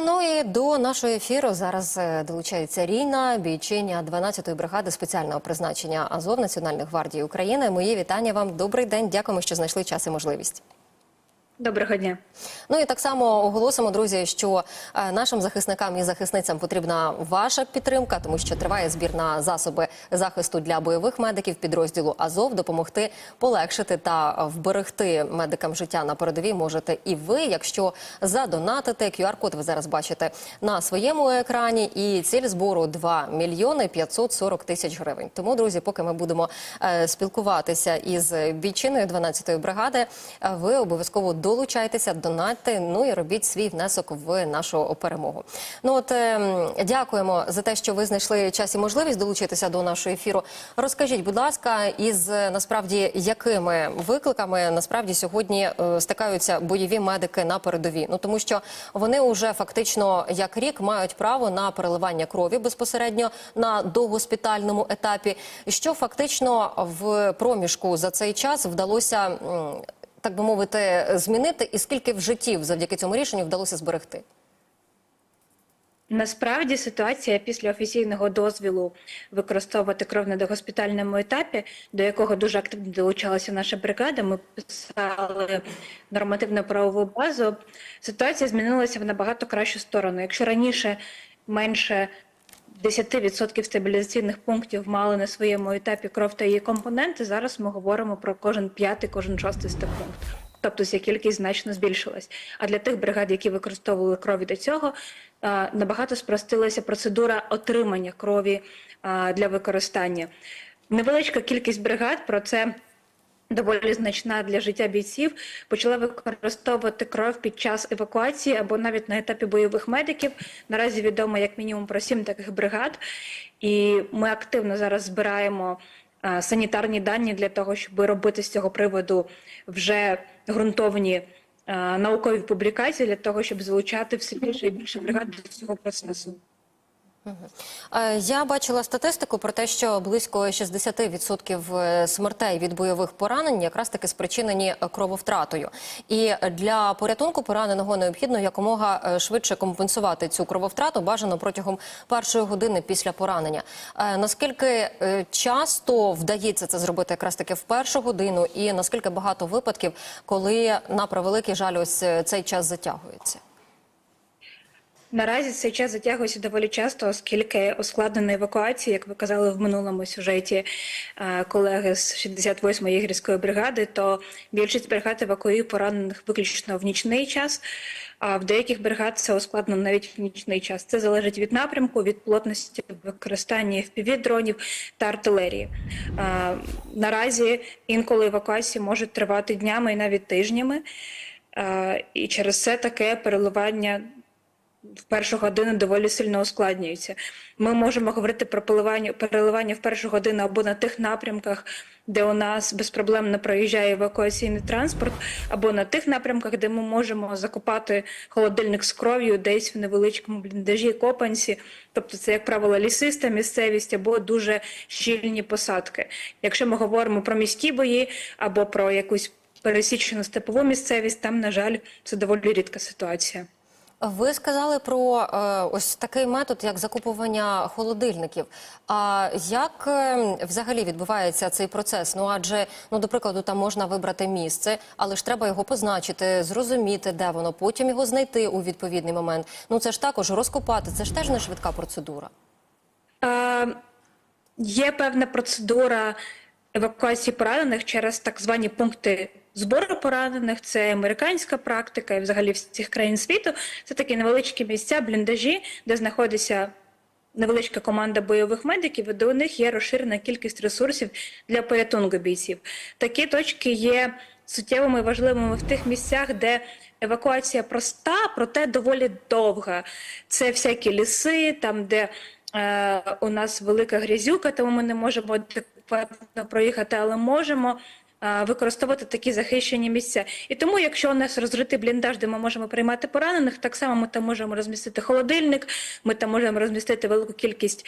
Ну і до нашого ефіру зараз е, долучається Ріна, бійчиня 12-ї бригади спеціального призначення Азов Національної гвардії України. Мої вітання вам. Добрий день. Дякуємо, що знайшли час і можливість. Доброго дня. Ну і так само оголосимо, друзі, що е, нашим захисникам і захисницям потрібна ваша підтримка, тому що триває збір на засоби захисту для бойових медиків підрозділу Азов. Допомогти полегшити та вберегти медикам життя на передовій можете і ви, якщо задонатите. QR-код ви зараз бачите на своєму екрані. І ціль збору 2 мільйони 540 тисяч гривень. Тому, друзі, поки ми будемо е, спілкуватися із бійчиною 12-ї бригади, е, ви обов'язково долучайтеся, донатьте, ну і робіть свій внесок в нашу перемогу. Ну от е, дякуємо за те, що ви знайшли час і можливість долучитися до нашого ефіру. Розкажіть, будь ласка, із е, насправді якими викликами насправді сьогодні е, стикаються бойові медики на передовій? Ну тому що вони вже фактично як рік мають право на переливання крові безпосередньо на догоспітальному етапі. Що фактично в проміжку за цей час вдалося так би мовити, змінити, і скільки в життів завдяки цьому рішенню вдалося зберегти? Насправді ситуація після офіційного дозвілу використовувати кров на догоспітальному етапі, до якого дуже активно долучалася наша бригада. Ми писали нормативну правову базу. Ситуація змінилася в набагато кращу сторону. Якщо раніше менше 10% стабілізаційних пунктів мали на своєму етапі кров та її компоненти, зараз ми говоримо про кожен п'ятий, кожен шостий стабпункт. Тобто ця кількість значно збільшилась. А для тих бригад, які використовували крові до цього, е, набагато спростилася процедура отримання крові е, для використання. Невеличка кількість бригад про це. Доволі значна для життя бійців почала використовувати кров під час евакуації або навіть на етапі бойових медиків. Наразі відомо як мінімум про сім таких бригад, і ми активно зараз збираємо а, санітарні дані для того, щоб робити з цього приводу вже ґрунтовні а, наукові публікації для того, щоб залучати все більше і більше бригад до цього процесу. Е, Я бачила статистику про те, що близько 60% смертей від бойових поранень якраз таки спричинені крововтратою. І для порятунку пораненого необхідно якомога е, швидше компенсувати цю крововтрату, бажано протягом першої години після поранення. Е, Наскільки е, часто вдається це зробити якраз таки в першу годину, і наскільки багато випадків, коли на превеликий жаль, ось е, цей час затягується? Наразі цей час затягується доволі часто, оскільки ускладнена евакуація, як ви казали в минулому сюжеті е, колеги з 68-ї гірської бригади, то більшість бригад евакуює поранених виключно в нічний час. А в деяких бригад це ускладнено навіть в нічний час. Це залежить від напрямку, від плотності використання FPV-дронів та артилерії. Е, Наразі інколи евакуації можуть тривати днями і навіть тижнями. Е, І через це таке переливання в першу годину доволі сильно ускладнюється. Ми можемо говорити про переливання, переливання в першу годину або на тих напрямках, де у нас безпроблемно проїжджає евакуаційний транспорт, або на тих напрямках, де ми можемо закупати холодильник з кров'ю десь в невеличкому бліндажі, копанці. Тобто, це, як правило, лісиста місцевість або дуже щільні посадки. Якщо ми говоримо про міські бої або про якусь пересічену степову місцевість, там, на жаль, це доволі рідка ситуація. Ви сказали про е, ось такий метод, як закупування холодильників. А як е, взагалі відбувається цей процес? Ну адже ну до прикладу, там можна вибрати місце, але ж треба його позначити, зрозуміти, де воно, потім його знайти у відповідний момент. Ну це ж також розкопати. Це ж теж не швидка процедура. Е, Є певна процедура евакуації поранених через так звані пункти збору поранених. Це американська практика і взагалі всіх країн світу. Це такі невеличкі місця, бліндажі, де знаходиться невеличка команда бойових медиків, і до них є розширена кількість ресурсів для порятунку бійців. Такі точки є суттєвими і важливими в тих місцях, де евакуація проста, проте доволі довга. Це всякі ліси, там де е, у нас велика грязюка, тому ми не можемо адекватно проїхати, але можемо використовувати такі захищені місця. І тому, якщо у нас розритий бліндаж, де ми можемо приймати поранених, так само ми там можемо розмістити холодильник, ми там можемо розмістити велику кількість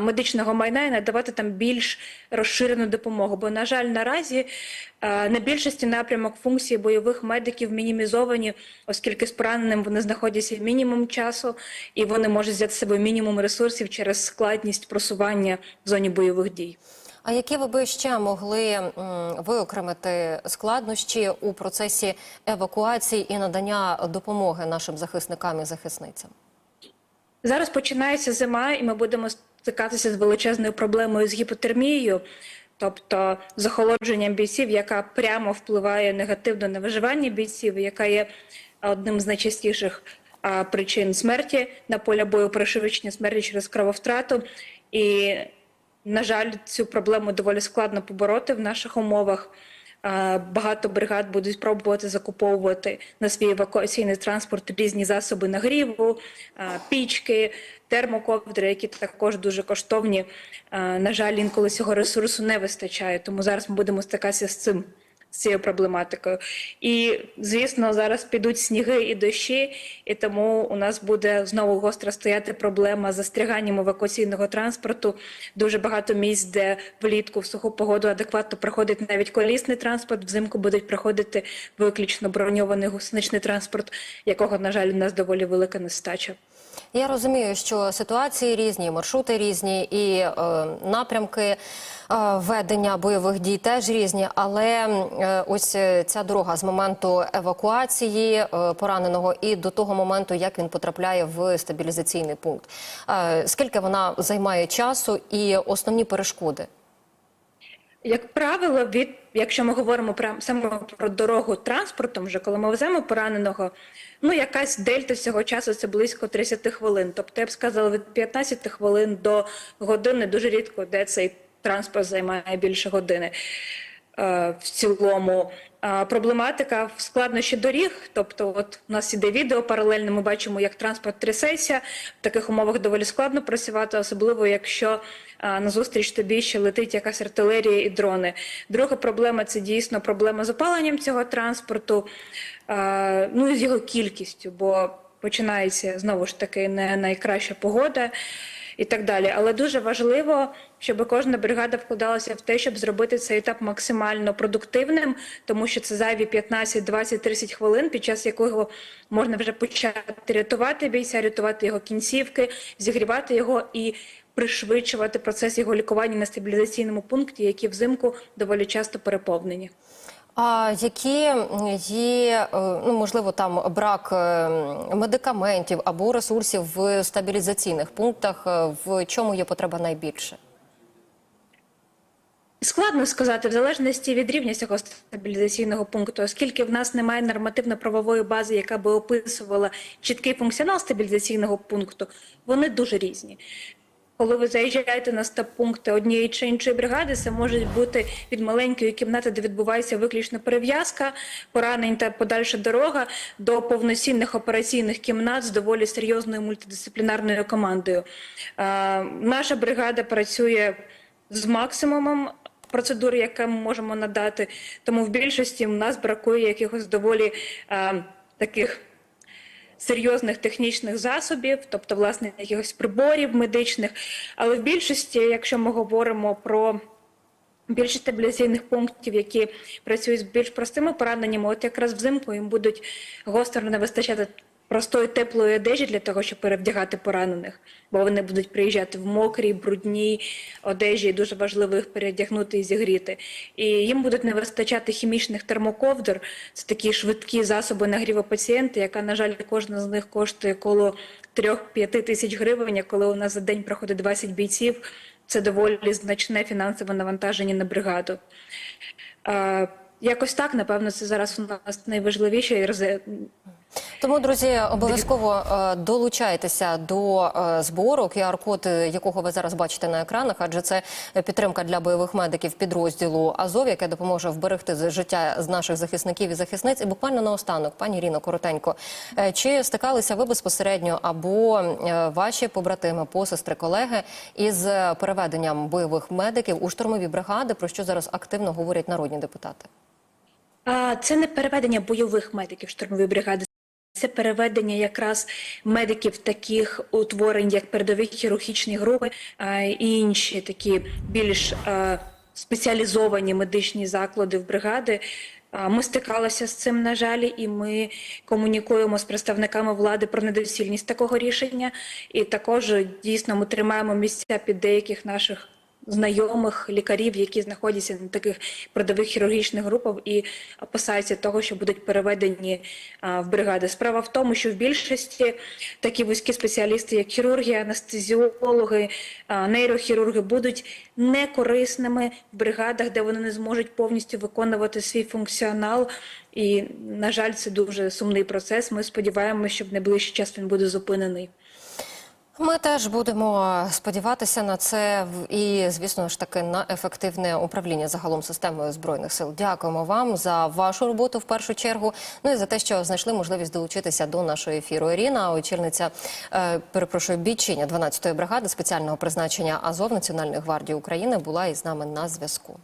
медичного майна і надавати там більш розширену допомогу. Бо, на жаль, наразі на більшості напрямок функції бойових медиків мінімізовані, оскільки з пораненим вони знаходяться мінімум часу, і вони можуть взяти з собою мінімум ресурсів через складність просування в зоні бойових дій. А які ви би ще могли виокремити складнощі у процесі евакуації і надання допомоги нашим захисникам і захисницям? Зараз починається зима, і ми будемо стикатися з величезною проблемою з гіпотермією, тобто з охолодженням бійців, яка прямо впливає негативно на виживання бійців, яка є одним з найчастіших а, причин смерті на поля бою, пришвидшення смерті через крововтрату. І, на жаль, цю проблему доволі складно побороти в наших умовах. Багато бригад будуть пробувати закуповувати на свій евакуаційний транспорт різні засоби нагріву, пічки, термоковдри, які також дуже коштовні. На жаль, інколи цього ресурсу не вистачає, тому зараз ми будемо стикатися з цим. Цією проблематикою, і звісно, зараз підуть сніги і дощі, і тому у нас буде знову гостро стояти проблема з застряганням евакуаційного транспорту. Дуже багато місць, де влітку в суху погоду адекватно проходить навіть колісний транспорт. Взимку будуть проходити виключно броньований гусеничний транспорт, якого на жаль у нас доволі велика нестача. Я розумію, що ситуації різні, маршрути різні, і е, напрямки е, ведення бойових дій теж різні. Але е, ось е, ця дорога з моменту евакуації е, пораненого і до того моменту, як він потрапляє в стабілізаційний пункт. Е, скільки вона займає часу і основні перешкоди? Як правило, від якщо ми говоримо про саме про дорогу транспортом, вже коли ми веземо пораненого, ну якась дельта цього часу це близько 30 хвилин. Тобто я б сказала від 15 хвилин до години, дуже рідко, де цей транспорт займає більше години. Е, В цілому проблематика в складнощі доріг. Тобто, от у нас іде відео паралельно. Ми бачимо, як транспорт трясеться. В таких умовах доволі складно працювати, особливо якщо а, назустріч тобі ще летить якась артилерія і дрони. Друга проблема це дійсно проблема з опаленням цього транспорту, ну і з його кількістю, бо починається знову ж таки не найкраща погода і так далі. Але дуже важливо, щоб кожна бригада вкладалася в те, щоб зробити цей етап максимально продуктивним, тому що це зайві 15, 20, 30 хвилин, під час якого можна вже почати рятувати бійця, рятувати його кінцівки, зігрівати його і пришвидшувати процес його лікування на стабілізаційному пункті, які взимку доволі часто переповнені. А які є, е, ну можливо, там брак е, медикаментів або ресурсів в стабілізаційних пунктах, е, в чому є потреба найбільше? Складно сказати, в залежності від рівня цього стабілізаційного пункту, оскільки в нас немає нормативно-правової бази, яка би описувала чіткий функціонал стабілізаційного пункту, вони дуже різні. Коли ви заїжджаєте на стаб-пункти однієї чи іншої бригади, це може бути від маленької кімнати, де відбувається виключно перев'язка, поранень та подальша дорога, до повноцінних операційних кімнат з доволі серйозною мультидисциплінарною командою. Е, наша бригада працює з максимумом процедур, яке ми можемо надати. Тому в більшості у нас бракує якихось доволі е, таких серйозних технічних засобів, тобто, власне, якихось приборів медичних. Але в більшості, якщо ми говоримо про більше стабілізаційних пунктів, які працюють з більш простими пораненнями, от якраз взимку їм будуть гостро не вистачати простої теплої одежі для того, щоб перевдягати поранених, бо вони будуть приїжджати в мокрій, брудній одежі, і дуже важливо їх передягнути і зігріти. І їм будуть не вистачати хімічних термоковдр. Це такі швидкі засоби нагріву пацієнта, яка, на жаль, кожна з них коштує коло 3-5 тисяч гривень. Коли у нас за день проходить 20 бійців, це доволі значне фінансове навантаження на бригаду. Якось так, напевно, це зараз у нас найважливіше Тому, друзі, обов'язково е, долучайтеся до е, збору QR-код, якого ви зараз бачите на екранах, адже це підтримка для бойових медиків підрозділу Азов, яке допоможе вберегти з- життя з наших захисників і захисниць. І буквально наостанок, пані Ріно, коротенько, е, чи стикалися ви безпосередньо або ваші побратими, посестри, колеги із переведенням бойових медиків у штурмові бригади, про що зараз активно говорять народні депутати? Це не переведення бойових медиків штурмової бригади. Це переведення якраз медиків таких утворень, як передові хірургічні групи і інші такі більш спеціалізовані медичні заклади в бригади. Ми стикалися з цим, на жаль, і ми комунікуємо з представниками влади про недоцільність такого рішення. І також дійсно ми тримаємо місця під деяких наших знайомих лікарів, які знаходяться на таких передових хірургічних групах і опасаються того, що будуть переведені в бригади. Справа в тому, що в більшості такі вузькі спеціалісти, як хірурги, анестезіологи, нейрохірурги, будуть некорисними в бригадах, де вони не зможуть повністю виконувати свій функціонал. І, на жаль, це дуже сумний процес. Ми сподіваємося, що в найближчий час він буде зупинений. Ми теж будемо сподіватися на це і, звісно ж таки, на ефективне управління загалом системою збройних сил. Дякуємо вам за вашу роботу в першу чергу. Ну і за те, що знайшли можливість долучитися до нашого ефіру. Ірина, очільниця, е, перепрошую, бійчиня 12-ї бригади спеціального призначення Азов Національної гвардії України була із нами на зв'язку.